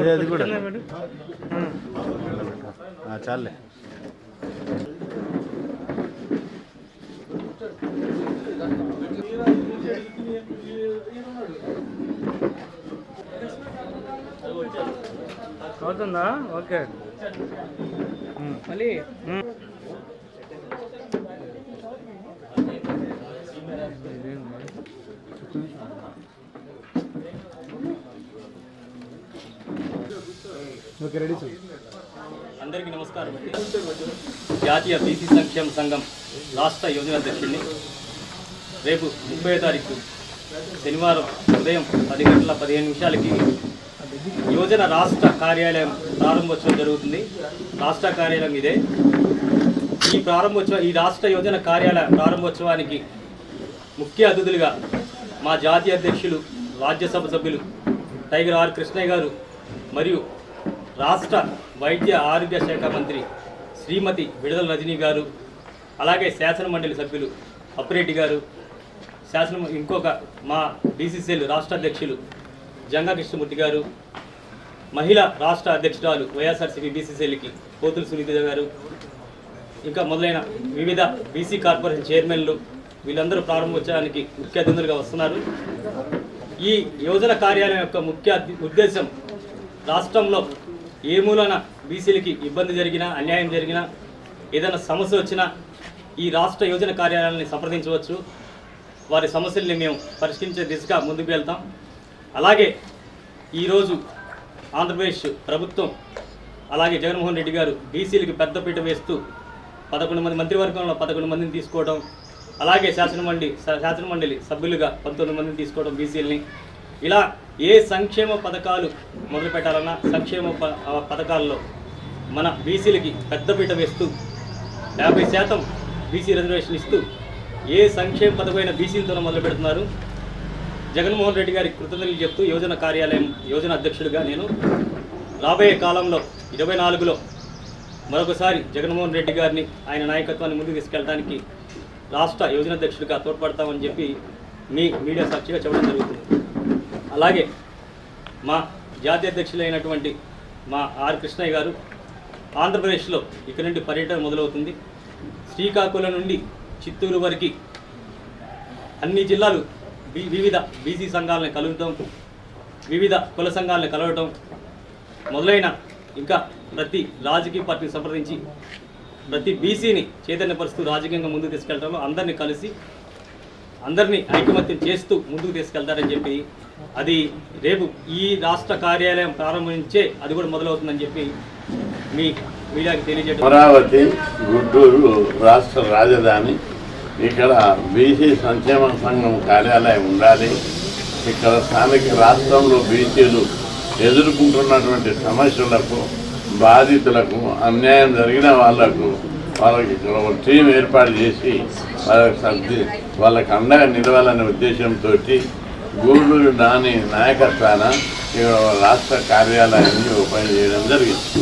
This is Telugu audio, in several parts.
అదే అది కూడా. చాలే. అవుతుందా? ఓకే. మళ్ళీ? ఓకే రెడీ అందరికీ నమస్కారం. జాతీయ బీసీ సంక్షేమ సంఘం రాష్ట్ర యోజన అధ్యక్షుడిని రేపు ముప్పై తారీఖు శనివారం ఉదయం పది గంటల పదిహేను నిమిషాలకి యోజన రాష్ట్ర కార్యాలయం ప్రారంభోత్సవం జరుగుతుంది. రాష్ట్ర కార్యాలయం ఇదే. ఈ ప్రారంభోత్సవం ఈ రాష్ట్ర యోజన కార్యాలయ ప్రారంభోత్సవానికి ముఖ్య అతిథులుగా మా జాతీయ అధ్యక్షులు రాజ్యసభ సభ్యులు టైగర్ ఆర్ కృష్ణయ్య గారు మరియు రాష్ట్ర వైద్య ఆరోగ్య శాఖ మంత్రి శ్రీమతి విడుదల రజనీ గారు అలాగే శాసన మండలి సభ్యులు అప్పిరెడ్డి గారు శాసన ఇంకొక మా డీసీసీఎల్ రాష్ట్ర అధ్యక్షులు జంగా కృష్ణమూర్తి గారు మహిళా రాష్ట్ర అధ్యక్షురాలు వైఎస్ఆర్సీపీ బీసీసీఎల్కి కోతులు సునీత గారు ఇంకా మొదలైన వివిధ బీసీ కార్పొరేషన్ చైర్మన్లు వీళ్ళందరూ ప్రారంభోత్సవానికి ముఖ్య అతిథులుగా వస్తున్నారు. ఈ యోజన కార్యాలయం యొక్క ముఖ్య ఉద్దేశం రాష్ట్రంలో ఏ మూలన బీసీలకి ఇబ్బంది జరిగినా అన్యాయం జరిగినా ఏదైనా సమస్య వచ్చినా ఈ రాష్ట్ర యోజన కార్యాలయాన్ని సంప్రదించవచ్చు. వారి సమస్యల్ని మేము పరిష్కరించే దిశగా ముందుకు వెళ్తాం. అలాగే ఈరోజు ఆంధ్రప్రదేశ్ ప్రభుత్వం అలాగే జగన్మోహన్ రెడ్డి గారు బీసీలకి పెద్దపీట వేస్తూ పదకొండు మంది మంత్రివర్గంలో పదకొండు మందిని తీసుకోవడం అలాగే శాసనమండలి శాసనమండలి సభ్యులుగా పంతొమ్మిది మందిని తీసుకోవడం బీసీలని ఇలా ఏ సంక్షేమ పథకాలు మొదలు పెట్టాలన్నా సంక్షేమ ప- పథకాల్లో మన బీసీలకి పెద్దపీట వేస్తూ యాభై శాతం బీసీ రిజర్వేషన్ ఇస్తూ ఏ సంక్షేమ పథకమైన బీసీలతోనే మొదలు పెడుతున్నారు. జగన్మోహన్ రెడ్డి గారికి కృతజ్ఞతలు చెప్తూ యోజన కార్యాలయం యోజన అధ్యక్షుడిగా నేను రాబోయే కాలంలో ఇరవై నాలుగులో మరొకసారి జగన్మోహన్ రెడ్డి గారిని ఆయన నాయకత్వాన్ని ముందుకు తీసుకెళ్ళడానికి రాష్ట్ర యోజన అధ్యక్షుడిగా తోడ్పడతామని చెప్పి మీ మీడియా సాక్షిగా చెప్పడం జరుగుతుంది. అలాగే మా జాతీయ అధ్యక్షులైనటువంటి మా ఆర్ కృష్ణయ్య గారు ఆంధ్రప్రదేశ్లో ఇక్కడ నుండి పర్యటన మొదలవుతుంది. శ్రీకాకుళం నుండి చిత్తూరు వరకు అన్ని జిల్లాలు వివిధ బీసీ సంఘాలను కలుగుతాం వివిధ కుల సంఘాలను కలవటం మొదలైన ఇంకా ప్రతి రాజకీయ పార్టీని సంప్రదించి ప్రతి బీసీని చైతన్యపరుస్తూ రాజకీయంగా ముందుకు తీసుకెళ్ళడంలో అందరినీ కలిసి అందరినీ ఐకమత్యం చేస్తూ ముందుకు తీసుకెళ్తారని చెప్పి అది రేపు ఈ రాష్ట్ర కార్యాలయం ప్రారంభించే అది కూడా మొదలవుతుందని చెప్పి మీ మీడియాకి తెలియజేయడం. అమరావతి గుంటూరు రాష్ట్ర రాజధాని. ఇక్కడ బీసీ సంక్షేమ సంఘం కార్యాలయం ఉండాలి. ఇక్కడ స్థానిక రాష్ట్రంలో బీసీలు ఎదుర్కొంటున్నటువంటి సమస్యలకు బాధితులకు అన్యాయం జరిగిన వాళ్ళకు వాళ్ళకి ఒక టీం ఏర్పాటు చేసి వాళ్ళకి సర్ది వాళ్ళకి అండగా నిలవాలనే ఉద్దేశంతో గూడూరు నాని నాయకత్వాన రాష్ట్ర కార్యాలయాన్ని ఓపెన్ చేయడం జరిగింది.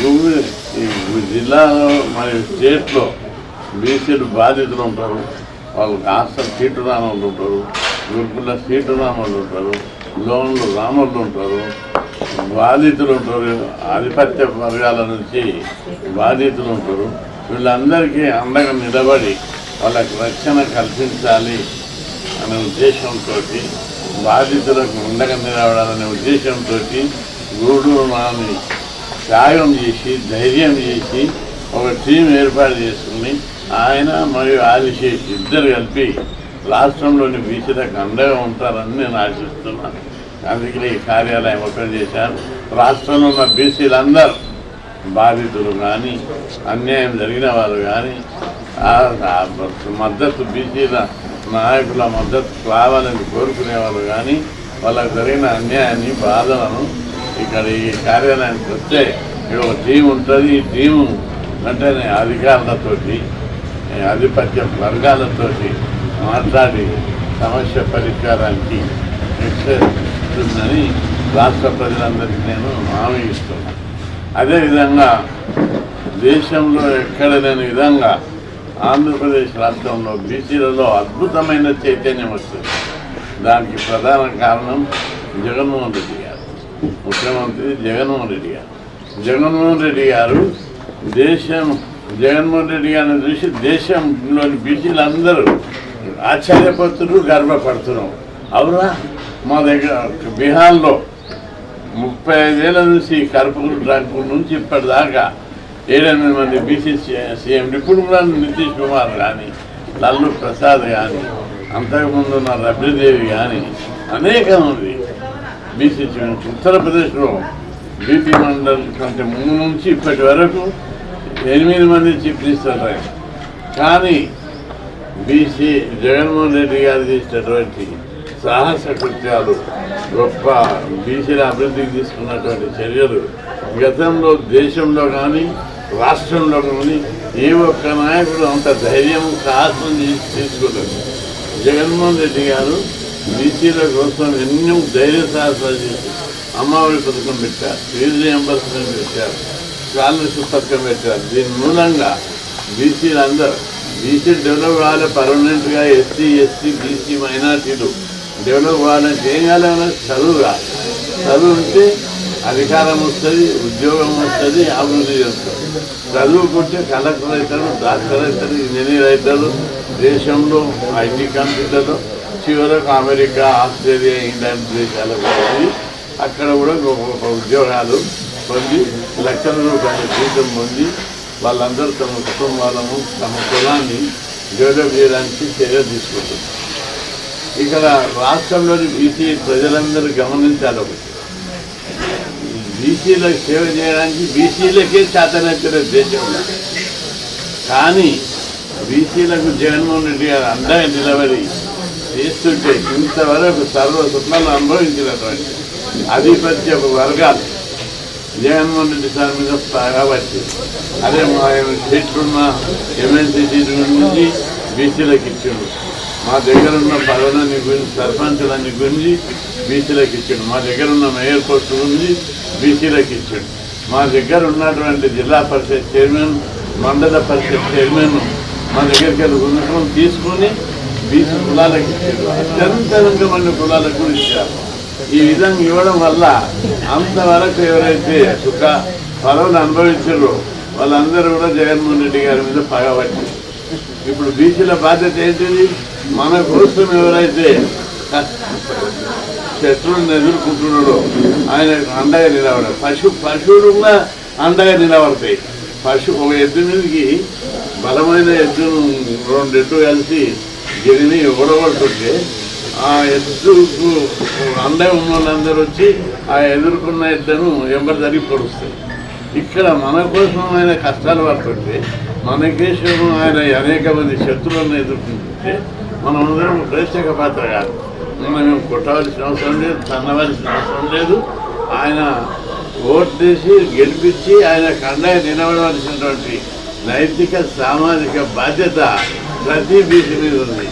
గూడూరు ఈ జిల్లాలో మరియు స్టేట్లో బీసీలు బాధితులు ఉంటారు వాళ్ళకి హాస్టల్ సీటు రాని వాళ్ళు ఉంటారు గురుకుల సీటు రాని వాళ్ళు ఉంటారు. లోన్లు రామర్లు ఉంటారు బాధితులు ఉంటారు ఆధిపత్య వర్గాల నుంచి బాధితులు ఉంటారు. వీళ్ళందరికీ అండగా నిలబడి వాళ్ళకి రక్షణ కల్పించాలి అనే ఉద్దేశంతో బాధితులకు అండగా నిలబడాలనే ఉద్దేశంతో గూడూరు నాని త్యాగం చేసి ధైర్యం చేసి ఒక టీం ఏర్పాటు చేసుకుని ఆయన మరియు ఆదిశేషి ఇద్దరు కలిపి రాష్ట్రంలోని బీసీలకు అండగా ఉంటారని నేను ఆశిస్తున్నాను. అందుకని ఈ కార్యాలయం ఓపెన్ చేశాను రాష్ట్రంలో ఉన్న బీసీలందరూ బాధితులు కానీ అన్యాయం జరిగిన వారు కానీ మద్దతు బీసీల నాయకుల మద్దతు కావాలని కోరుకునేవారు కానీ వాళ్ళకు జరిగిన అన్యాయాన్ని బాధలను ఇక్కడ ఈ కార్యాలయానికి వస్తే ఇక్కడ ఒక టీం ఉంటుంది. ఈ టీము అంటే అధికారులతోటి ఆధిపత్య వర్గాలతోటి మాట్లాడి సమస్య పరిష్కారానికి నిశ్చయిస్తుందని రాష్ట్ర ప్రజలందరికీ నేను హామీ ఇస్తున్నాను. అదేవిధంగా దేశంలో ఎక్కడ లేని విధంగా ఆంధ్రప్రదేశ్ రాష్ట్రంలో బీసీలలో అద్భుతమైన చైతన్యం వస్తుంది. దానికి ప్రధాన కారణం జగన్మోహన్ రెడ్డి గారు. ముఖ్యమంత్రి జగన్మోహన్ రెడ్డి గారు. జగన్మోహన్ రెడ్డి గారు దేశం జగన్మోహన్ రెడ్డి గారిని చూసి దేశంలోని బీసీలు అందరూ ఆశ్చర్యపడుతున్నారు గర్వపడుతున్నాం. అవునా? మా దగ్గర బీహార్లో ముప్పై ఐదేళ్ళ నుంచి కర్పూరు డ్రగ్గు నుంచి ఇప్పటిదాకా ఏడెనిమిది మంది బీసీ సీఎం ఇప్పుడు కూడా నితీష్ కుమార్ కానీ లల్లు ప్రసాద్ కానీ అంతకుముందు ఉన్న రబ్రిదేవి కానీ అనేకం ఉంది బీసీ ఉత్తరప్రదేశ్లో బీపీ మండల్ కంటే ముందు నుంచి ఇప్పటి వరకు ఎనిమిది మంది చీఫ్ మినిస్టర్ కానీ బీసీ జగన్మోహన్ రెడ్డి గారు చేసినటువంటి సాహస కృత్యాలు గొప్ప బీసీల అభివృద్ధికి తీసుకున్నటువంటి చర్యలు గతంలో దేశంలో కానీ రాష్ట్రంలో కానీ ఏ ఒక్క నాయకుడు అంత ధైర్యం సాహసం చేసి తీసుకోలేదు జగన్మోహన్ రెడ్డి గారు బీసీల కోసం ఎన్నో ధైర్య సాహసాలు చేసి అమ్మఒడి పథకం పెట్టారు ఫీజు రియంబర్స్మెంట్ పెట్టారు స్కాలర్షిప్ పథకం పెట్టారు. దీని మూలంగా బీసీలందరూ అందరూ బీసీ డెవలప్ కావాలి పర్మనెంట్గా ఎస్సీ ఎస్టీ బీసీ మైనార్టీలు డెవలప్ కావాలంటే ఏం కావాలి చదువు కావాలి. చదువు ఉంటే అధికారం వస్తుంది ఉద్యోగం వస్తుంది అభివృద్ధి చేస్తుంది. చదువుకుంటే కలెక్టర్ అవుతారు డాక్టర్ అవుతారు ఇంజనీర్ అవుతారు. దేశంలో ఐటీ కంపెనీలలో చివరకు అమెరికా ఆస్ట్రేలియా ఇంగ్లాండ్ దేశాలకు వెళ్ళి అక్కడ కూడా గొప్ప గొప్ప ఉద్యోగాలు పొంది లక్షల రూపాయల జీతం పొంది వాళ్ళందరూ తమ కుటుంబాలను తమ కులాన్ని డెవలప్ చేయడానికి చర్య తీసుకుంటుంది. ఇక్కడ రాష్ట్రంలోని బీసీ ప్రజలందరూ గమనించాలి ఒకటి. బీసీలకు సేవ చేయడానికి బీసీలకే చేతనైతే దేశంలో కానీ బీసీలకు జగన్మోహన్ రెడ్డి గారు అండగా నిలబడి చేస్తుంటే ఇంతవరకు సర్వ సుఖాలు అనుభవించినటువంటి ఆధిపత్య వర్గాలు జగన్మోహన్ రెడ్డి సార్ మీద కాబట్టి అదే మా ఆయన సీట్లున్న ఎమ్మెల్సీ సీట్ల నుంచి బీసీలకు ఇచ్చిండు మా దగ్గర ఉన్న పదవులన్నీ గురించి సర్పంచులన్నీ గురించి బీసీలకు ఇచ్చిండు మా దగ్గర ఉన్న మేయర్ పోస్టు గురించి బీసీలకు ఇచ్చిండు మా దగ్గర ఉన్నటువంటి జిల్లా పరిషత్ చైర్మన్ మండల పరిషత్ చైర్మన్ మా దగ్గరికి వెళ్ళి గుంజుకొని తీసుకొని బీసీ కులాలకు ఇచ్చారు అత్యంత వెనుకబడిన కులాలకు కూడా ఇచ్చారు ఈ విధంగా ఇవ్వడం వల్ల అంతవరకు ఎవరైతే సుఖ పదవులు అనుభవించారో వాళ్ళందరూ కూడా జగన్మోహన్ రెడ్డి గారి మీద పగబట్టి ఇప్పుడు బీసీల బాధ్యత ఏంటిది? మన కోసం ఎవరైతే శత్రువులను ఎదుర్కొంటున్నాడో ఆయన అండగా నిలబడ పశు పశువులు కూడా అండగా నిలబడతాయి. పశు ఒక ఎద్దు మీదకి బలమైన ఎద్దును రెండు ఎద్దు కలిసి గిరిని ఓడగొడుతుంటే ఆ ఎద్దుకు అండే ఉన్నోళ్ళందరూ వచ్చి ఆ ఎదుర్కొన్న ఎద్దును ఎంబడి జరిగి పొడుస్తాయి. ఇక్కడ మన కోసం ఆయన కష్టాలు పడుతుంటే మన ఆయన అనేక మంది శత్రువులను ఎదుర్కొంటుంటే మనం అందరం ప్రేక్షక పాత్ర కాదు. మనం కొట్టవలసిన అవసరం లేదు తన్నవలసిన అవసరం లేదు. ఆయన ఓట్లేసి గెలిపించి ఆయన కండగా నిలబడవలసినటువంటి నైతిక సామాజిక బాధ్యత ప్రతి బీసీ మీద ఉంది.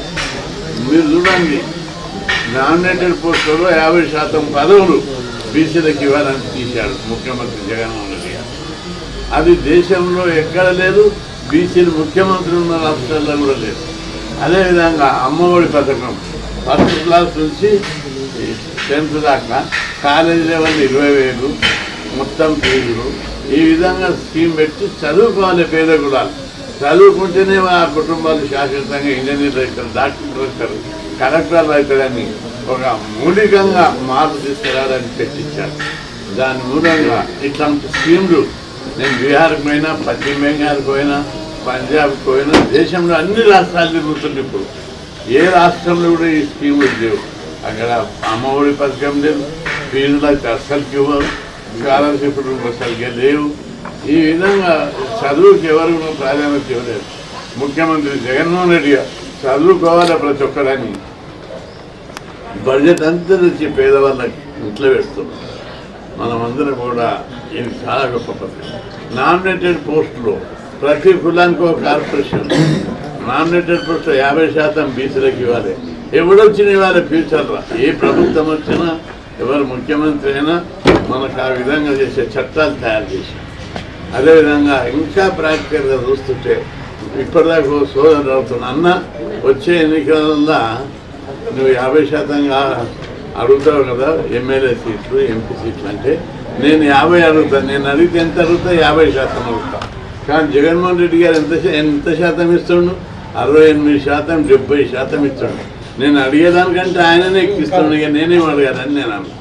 మీరు చూడండి. నామినేటెడ్ పోస్టులో యాభై శాతం పదవులు బీసీలకు ఇవ్వాలని తీశాడు ముఖ్యమంత్రి జగన్మోహన్ రెడ్డి గారు. అది దేశంలో ఎక్కడ లేదు బీసీలు ముఖ్యమంత్రి ఉన్న రాష్ట్రాల్లో కూడా లేదు. అదేవిధంగా అమ్మఒడి పథకం ఫస్ట్ క్లాస్ నుంచి టెన్త్ దాకా కాలేజీ లెవెల్ ఇరవై వేలు మొత్తం ఫీజులు. ఈ విధంగా స్కీమ్ పెట్టి చదువుకోవాలి పేద కూడా చదువుకుంటేనే ఆ కుటుంబాలు శాశ్వతంగా ఇంజనీర్లు అవుతారు డాక్టర్లు అవుతారు. కలెక్టర్ అవుతారని ఒక మూలికంగా మార్పు తీసుకురాలని చర్చించారు దాని మూలంగా ఇట్లాంటి స్కీమ్లు నేను బీహార్కి పోయినా పశ్చిమ బెంగాల్కి పోయినా పంజాబ్కి పోయినా దేశంలో అన్ని రాష్ట్రాలు తిరుగుతుంది ఇప్పుడు. ఏ రాష్ట్రంలో కూడా ఈ స్కీములు లేవు. అక్కడ అమ్మఒడి పథకం లేదు ఫీజులకు అస్సలుకి ఇవ్వరు స్కాలర్షిప్లు అసలుకే లేవు. ఈ విధంగా చదువుకి ఎవరు కూడా ప్రాధాన్యత ఇవ్వలేదు. ముఖ్యమంత్రి జగన్మోహన్ రెడ్డి గారు చదువుకోవాలి ప్రతి ఒక్కరని బడ్జెట్ అంతా నుంచి పేదవాళ్ళకి ఇంట్లో పెడుతున్నాం. మనమందరం కూడా ఇది చాలా గొప్ప పద్ధతి. నామినేటెడ్ పోస్టులో ప్రతి కులానికి ఒక కార్పొరేషన్. నామినేటెడ్ పోస్ట్ యాభై శాతం బీసీలకు ఇవ్వాలి. ఎవడొచ్చిన ఇవ్వాలి ఫ్యూచర్లో ఏ ప్రభుత్వం వచ్చినా ఎవరు ముఖ్యమంత్రి అయినా మనకు ఆ విధంగా చేసే చట్టాలు తయారు చేసి అదేవిధంగా ఇంకా ప్రాక్టికల్గా చూస్తుంటే ఇప్పటిదాకా ఓ సోదరుడు అవుతున్నా అన్న వచ్చే ఎన్నికలలో నువ్వు యాభై శాతంగా అడుగుతావు కదా ఎమ్మెల్యే సీట్లు ఎంపీ సీట్లు అంటే నేను యాభై అడుగుతాను నేను అడిగితే ఎంత అడుగుతా యాభై శాతం అడుగుతా. కానీ జగన్మోహన్ రెడ్డి గారు ఎంత ఎంత శాతం ఇస్తుండు? అరవై ఎనిమిది శాతం డెబ్బై శాతం ఇస్తుండు. నేను అడిగేదానికంటే ఆయననే ఎక్కిస్తాను ఇక నేనేం అడగాలని నేను అన్నా.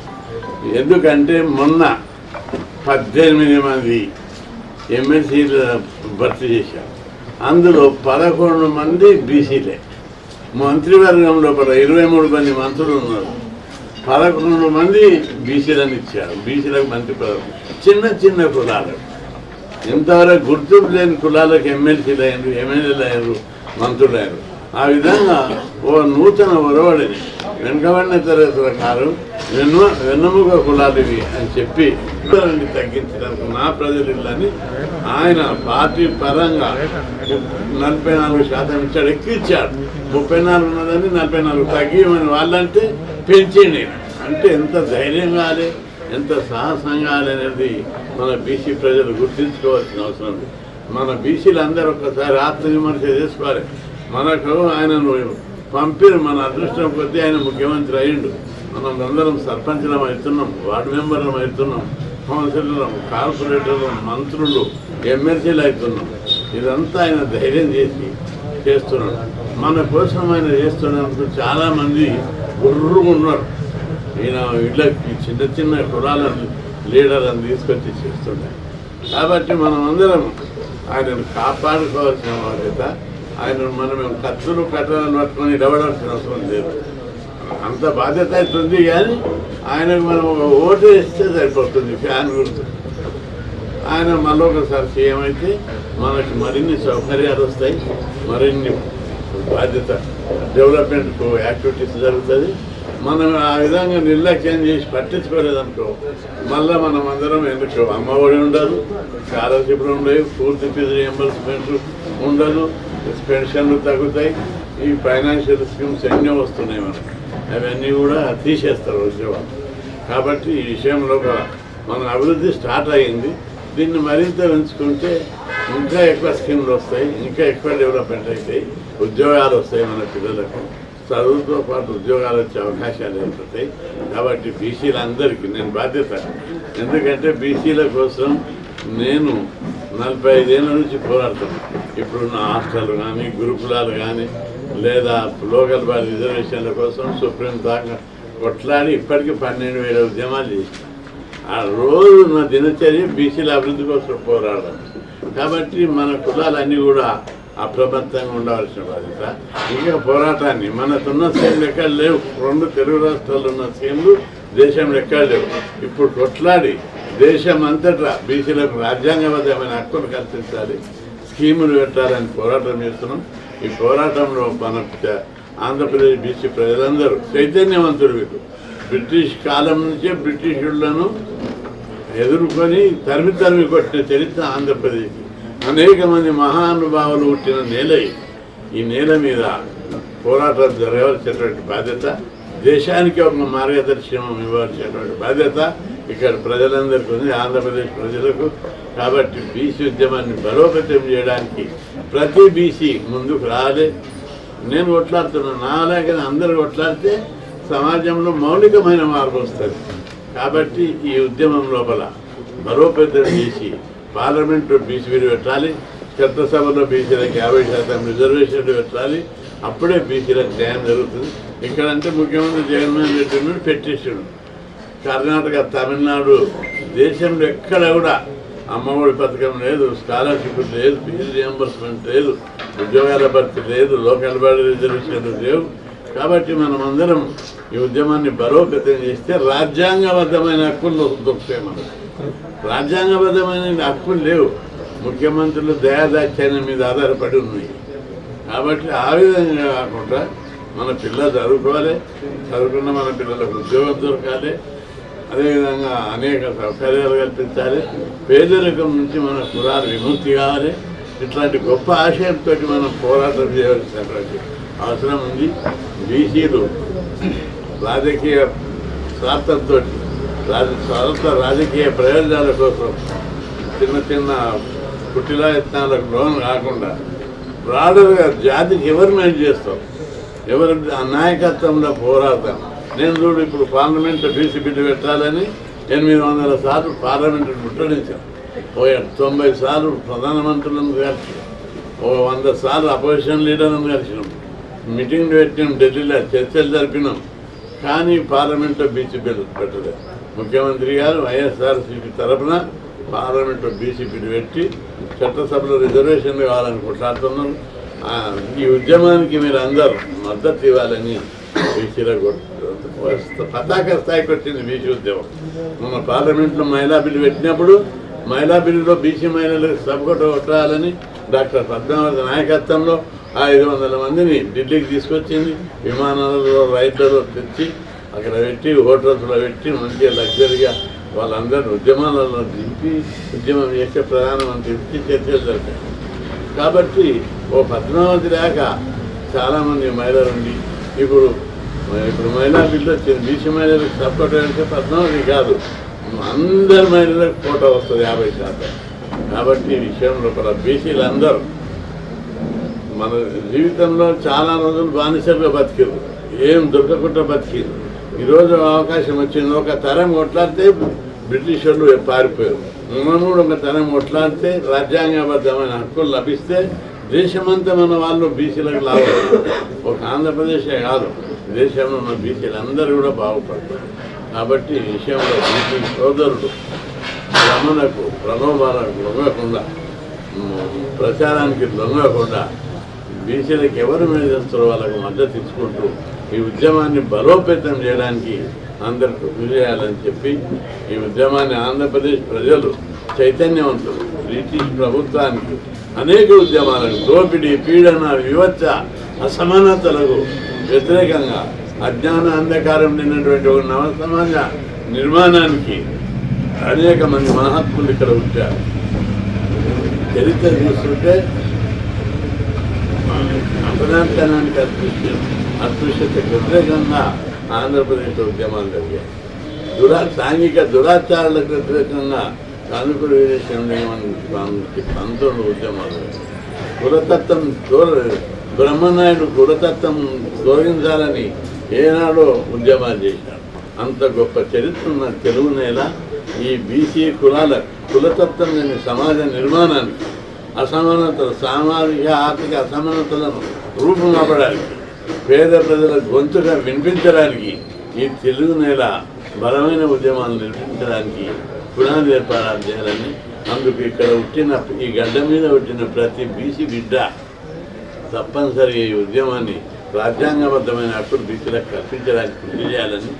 ఎందుకంటే మొన్న పద్దెనిమిది మంది ఎమ్మెల్సీలు భర్తీ చేశారు. అందులో పదకొండు మంది బీసీలే. మంత్రివర్గం లోపల ఇరవై మూడు మంది మంత్రులు ఉన్నారు. పదకొండు మంది బీసీలను ఇచ్చారు. బీసీలకు మంత్రి పదవి చిన్న చిన్న కులాలు. ఇంతవరకు గుర్తింపు లేని కులాలకు ఎమ్మెల్సీలు అయ్యారు ఎమ్మెల్యేలు అయ్యారు మంత్రులు అయ్యారు. ఆ విధంగా ఓ నూతన ఒరవడిని వెనుకబడిన తరగతుల కారు వెన్ను వెన్నముక కులాలివి అని చెప్పి తగ్గించడానికి నా ప్రజలు అని ఆయన పార్టీ పరంగా నలభై నాలుగు శాతం ఇచ్చాడు ఎక్కిచ్చాడు ముప్పై నాలుగు ఉన్నదని నలభై నాలుగు తగ్గియమని వాళ్ళంటే పెంచిండి అంటే ఎంత ధైర్యం కాలే ఎంత సాహసం కాలే అనేది మన బీసీ ప్రజలు గుర్తించుకోవాల్సిన అవసరం ఉంది. మన బీసీలు అందరూ ఒక్కసారి ఆత్మవిమర్శ చేసుకోవాలి. మనకు ఆయనను పంపిన మన అదృష్టం కొద్దీ ఆయన ముఖ్యమంత్రి అయ్యిండు. మనం అందరం సర్పంచులం అవుతున్నాం వార్డు మెంబర్లం అవుతున్నాం కౌన్సిలర్లం కార్పొరేటర్లు మంత్రులు ఎమ్మెల్సీలు అవుతున్నాం. ఇదంతా ఆయన ధైర్యం చేసి చేస్తున్నాడు. మన కోసం ఆయన చేస్తున్నందుకు చాలామంది గుర్రు ఉన్నారు. ఈయన ఇళ్ళకి చిన్న చిన్న కులాలను లీడర్లను తీసుకొచ్చి చేస్తున్నాయి కాబట్టి మనం అందరం ఆయనను కాపాడుకోవాల్సిన బాధ్యత ఆయన మనం ఖర్చులు కట్టడాలు పట్టుకొని నిలబడాల్సిన అవసరం లేదు. అంత బాధ్యత అవుతుంది కానీ ఆయనకు మనం ఓటు వేస్తే సరిపోతుంది ఫ్యాన్ గుర్తు ఆయన మళ్ళీ ఒకసారి సీఎం అయితే మనకు మరిన్ని సౌకర్యాలు వస్తాయి మరిన్ని బాధ్యత డెవలప్మెంట్ యాక్టివిటీస్ జరుగుతుంది మనం ఆ విధంగా నిర్లక్ష్యం చేసి పట్టించుకోలేదనుకో మళ్ళీ మనం అందరం ఎందుకు అమ్మఒడి ఉండదు స్కాలర్షిప్లు ఉండవు పూర్తి ఫీజు రియంబర్స్మెంట్ ఉండదు. పెన్షన్లు తగ్గుతాయి. ఈ ఫైనాన్షియల్ స్కీమ్స్ ఎన్నో వస్తున్నాయి మనకి. అవన్నీ కూడా తీసేస్తారు వచ్చేవాళ్ళు కాబట్టి ఈ విషయంలో మన అభివృద్ధి స్టార్ట్ అయింది దీన్ని మరింత పెంచుకుంటే ఇంకా ఎక్కువ స్కీమ్లు వస్తాయి ఇంకా ఎక్కువ డెవలప్మెంట్ అవుతాయి ఉద్యోగాలు వస్తాయి మన పిల్లలకు. చదువుతో పాటు ఉద్యోగాలు వచ్చే అవకాశాలు ఏర్పడతాయి. కాబట్టి బీసీలందరికీ నేను బాధ్యత. ఎందుకంటే బీసీల కోసం నేను నలభై ఐదేళ్ళ నుంచి పోరాడుతాను ఇప్పుడున్న హాస్టల్ కానీ గురుకులాలు కానీ లేదా లోకల్ బాడీ రిజర్వేషన్ల కోసం సుప్రీం దాకా కొట్లాడి ఇప్పటికీ పన్నెండు వేల ఉద్యమాలు చేసి ఆ రోజు నా దినచర్య బీసీల అభివృద్ధి కోసం పోరాడాలి కాబట్టి మన కులాలన్నీ కూడా అప్రమత్తంగా ఉండవలసిన బాధ్యత. ఇంకా పోరాటాన్ని మనకున్న సీఎంలు ఎక్కడ లేవు. రెండు తెలుగు రాష్ట్రాల్లో ఉన్న సీఎంలు దేశంలో ఎక్కడ లేవు. ఇప్పుడు కొట్లాడి దేశం అంతటా బీసీలకు రాజ్యాంగబద్ధమైన హక్కులు కల్పించాలి. స్కీములు పెట్టాలని పోరాటం చేస్తున్నాం. ఈ పోరాటంలో మన చ- ఆంధ్రప్రదేశ్ బీసీ ప్రజలందరూ చైతన్యవంతులు వీళ్ళు. బ్రిటిష్ కాలం నుంచే బ్రిటిషులను ఎదుర్కొని తరిమి తరిమి కొట్టిన చరిత్ర ఆంధ్రప్రదేశ్. అనేక మంది మహానుభావులు పుట్టిన నేల ఈ నేల మీద పోరాటం జరగవలసినటువంటి బాధ్యత దేశానికి ఒక మార్గదర్శనం ఇవ్వాల్సినటువంటి బాధ్యత ఇక్కడ ప్రజలందరికీ ఉంది ఆంధ్రప్రదేశ్ ప్రజలకు. కాబట్టి బీసీ ఉద్యమాన్ని బలోపేతం చేయడానికి ప్రతి బీసీ ముందుకు రాలే. నేను కొట్లాడుతున్నాను నా అలాగే అందరూ కొట్లాడితే సమాజంలో మౌలికమైన మార్పు వస్తుంది. కాబట్టి ఈ ఉద్యమం లోపల బలోపేతం చేసి పార్లమెంట్లో బీసీ వీరు పెట్టాలి చట్టసభలో బీసీలకు యాభై శాతం రిజర్వేషన్లు పెట్టాలి అప్పుడే బీసీలకు న్యాయం జరుగుతుంది. ఇక్కడంటే ముఖ్యమంత్రి జగన్మోహన్ రెడ్డి పెట్టేసాడు. కర్ణాటక తమిళనాడు దేశంలో ఎక్కడ కూడా అమ్మఒడి పథకం లేదు స్కాలర్షిప్ లేదు ఫీజు రియంబర్స్మెంట్ లేదు ఉద్యోగాల భర్తీ లేదు లోకల్ బాడీ రిజర్వేషన్లు లేవు. కాబట్టి మనం అందరం ఈ ఉద్యమాన్ని బలోపేతం చేస్తే రాజ్యాంగబద్ధమైన హక్కులు దొరుకుతాయి మనకు. రాజ్యాంగబద్ధమైన హక్కులు లేవు. ముఖ్యమంత్రులు దయాదాఖ్యానం మీద ఆధారపడి ఉన్నాయి. కాబట్టి ఆ విధంగా కాకుండా మన పిల్లలు చదువుకోవాలి చదువుకున్న మన పిల్లలకు ఉద్యోగం దొరకాలి అదేవిధంగా అనేక సౌకర్యాలు కల్పించాలి. పేదరికం నుంచి మన కులాలు విముక్తి కావాలి. ఇట్లాంటి గొప్ప ఆశయంతో మనం పోరాటం చేయవలసినటువంటి అవసరం ఉంది. బీసీలు రాజకీయ స్వార్థంతో రాజ స్వార్థ రాజకీయ ప్రయోజనాల కోసం చిన్న చిన్న పుట్టిలా యత్నాలకు లోన్ కాకుండా బ్రాడర్గా జాతికి ఎవరు మేలు చేస్తాం? ఎవరి నాయకత్వంలో పోరాడతాం? నేను చూడు ఇప్పుడు పార్లమెంట్ ఫీజు బిల్లు పెట్టాలని ఎనిమిది వందల సార్లు పార్లమెంట్ ముట్టడించాను ఓ తొంభై సార్లు ప్రధానమంత్రులను కలిసి ఓ వంద సార్లు అపోజిషన్ లీడర్లను కలిసినాం. మీటింగ్ పెట్టినాం ఢిల్లీలో చర్చలు జరిపినాం. కానీ పార్లమెంట్లో బీసీ బిల్లు పెట్టలేదు. ముఖ్యమంత్రి గారు వైఎస్ఆర్సీపీ తరఫున పార్లమెంట్లో బీసీ బిల్లు పెట్టి చట్టసభలో రిజర్వేషన్ కావాలని కొట్లాడుతున్నాం ఈ ఉద్యమానికి మీరు అందరూ మద్దతు ఇవ్వాలని బీసీలో పతాక స్థాయికి వచ్చింది బీసీ ఉద్యమం. మన పార్లమెంట్లో మహిళా బిల్లు పెట్టినప్పుడు మహిళా బిల్లులో బీసీ మహిళలకు సభకొట్ట కొట్టాలని డాక్టర్ పద్మావతి నాయకత్వంలో ఐదు వందల మందిని ఢిల్లీకి తీసుకొచ్చింది. విమానాలలో రైళ్ళలో తెచ్చి అక్కడ పెట్టి హోటల్స్లో పెట్టి మంచిగా లగ్జరీగా వాళ్ళందరినీ ఉద్యమాలలో దింపి ఉద్యమం చేసే ప్రధానమంత్రి ఇచ్చి చర్చలు జరిపారు. కాబట్టి ఓ పద్మావతి లేక చాలామంది మహిళలు ఉండి ఇప్పుడు ఇప్పుడు మహిళా బిల్లు బీసీ మహిళలకు సపోర్ట్ అంటే పద్మావతి కాదు. అందరి మహిళలకు ఫోటో వస్తుంది యాభై శాతం. కాబట్టి ఈ విషయంలో కూడా బీసీలు అందరూ మన జీవితంలో చాలా రోజులు బానిసగా బతికారు ఏం దొరకకుండా బతికారు ఈరోజు అవకాశం వచ్చింది. ఒక తరం కొట్లాడితే బ్రిటిష్ వాళ్ళు పారిపోయారు. మనం కూడా ఒక తరం కొట్లాడితే రాజ్యాంగబద్ధమైన హక్కులు లభిస్తే దేశమంతా మన వాళ్ళు బీసీలకు లాభం. ఒక ఆంధ్రప్రదేశే కాదు. దేశంలో ఉన్న బీసీలు అందరూ కూడా బాగుపడతారు. కాబట్టి ఈ విషయంలో బీసీ సోదరుడు రమణకు ప్రలోభాలకు లొంగకుండా ప్రచారానికి లొంగకుండా బీసీలకు ఎవరు మీద చేస్తారో వాళ్ళకు మద్దతు ఇచ్చుకుంటూ ఈ ఉద్యమాన్ని బలోపేతం చేయడానికి అందరు కృషి చేయాలని చెప్పి ఈ ఉద్యమాన్ని ఆంధ్రప్రదేశ్ ప్రజలు చైతన్యవంతులు. బ్రిటిష్ ప్రభుత్వానికి అనేక ఉద్యమాలకు దోపిడీ పీడన వివచ్చ అసమానతలకు వ్యతిరేకంగా అజ్ఞాన అంధకారం నిన్నటువంటి ఒక నవ సమాజ నిర్మాణానికి అనేక మంది మహాత్ములు ఇక్కడ వచ్చారు చరిత్ర చూస్తుంటే అపరాంతనానికి అదృశ్యం అస్పృశ్యతకు వ్యతిరేకంగా ఆంధ్రప్రదేశ్ ఉద్యమాలు జరిగాయి దురా సాంఘిక దురాచారాలకు వ్యతిరేకంగా కానుకూడ వీరేశ్వరం పంతొమ్మిది ఉద్యమాలు జరిగాయి. కులతత్వం దూర బ్రహ్మనాయుడు కులతత్వం తొలగించాలని ఏనాడో ఉద్యమాలు చేశాడు. అంత గొప్ప చరిత్ర ఉన్న తెలుగు నేల ఈ బీసీ కులాల కులతత్వం లేని సమాజ నిర్మాణానికి అసమానతలు సామాజిక ఆర్థిక అసమానతలను రూపుమాపడానికి పేద ప్రజల గొంతుగా వినిపించడానికి ఈ తెలుగు నేల బలమైన ఉద్యమాలు నిర్మించడానికి పునాది ఏర్పాటు చేయాలని అందుకు ఇక్కడ ఉట్టిన ఈ గడ్డ మీద ఉట్టిన ప్రతి బీసీ బిడ్డ తప్పనిసరిగా ఈ ఉద్యమాన్ని రాజ్యాంగబద్ధమైన హక్కులు బీసీలకు కల్పించడానికి కృషి చేయాలని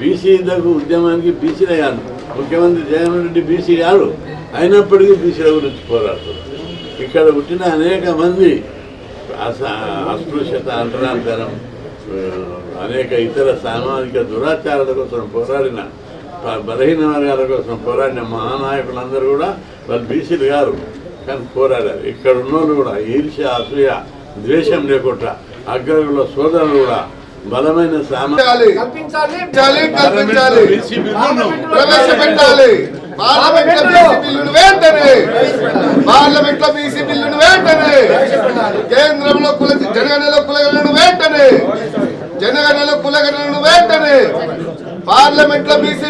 బీసీలకు ఉద్యమానికి బీసీలే కాదు. ముఖ్యమంత్రి జగన్మోహన్ రెడ్డి బీసీ కాదు. అయినప్పటికీ బీసీల గురించి పోరాడుతున్నారు. ఇక్కడ పుట్టిన అనేక మంది అస అస్పృశ్యత అంతరాంతరం అనేక ఇతర సామాజిక దురాచారాల కోసం పోరాడిన బలహీన వర్గాల కోసం పోరాడిన మహానాయకులందరూ కూడా వాళ్ళు బీసీలు గారు కానీ పోరాడారు. ఇక్కడ ఉన్నోళ్ళు కూడా ఈర్ష్య అసూయ ద్వేషం లేకుండా అగ్రకుల సోదరులు కూడా బలమైన ప్రవేశపెట్టాలి పార్లమెంట్లో బీసీ బిల్లును. వెంటనే పార్లమెంట్లో బీసీ బిల్లును వెంటనే కేంద్రంలో కుల జనగణలో కులగణను వెంటనే జనగణలో కులగణను వెంటనే పార్లమెంట్లో బీసీ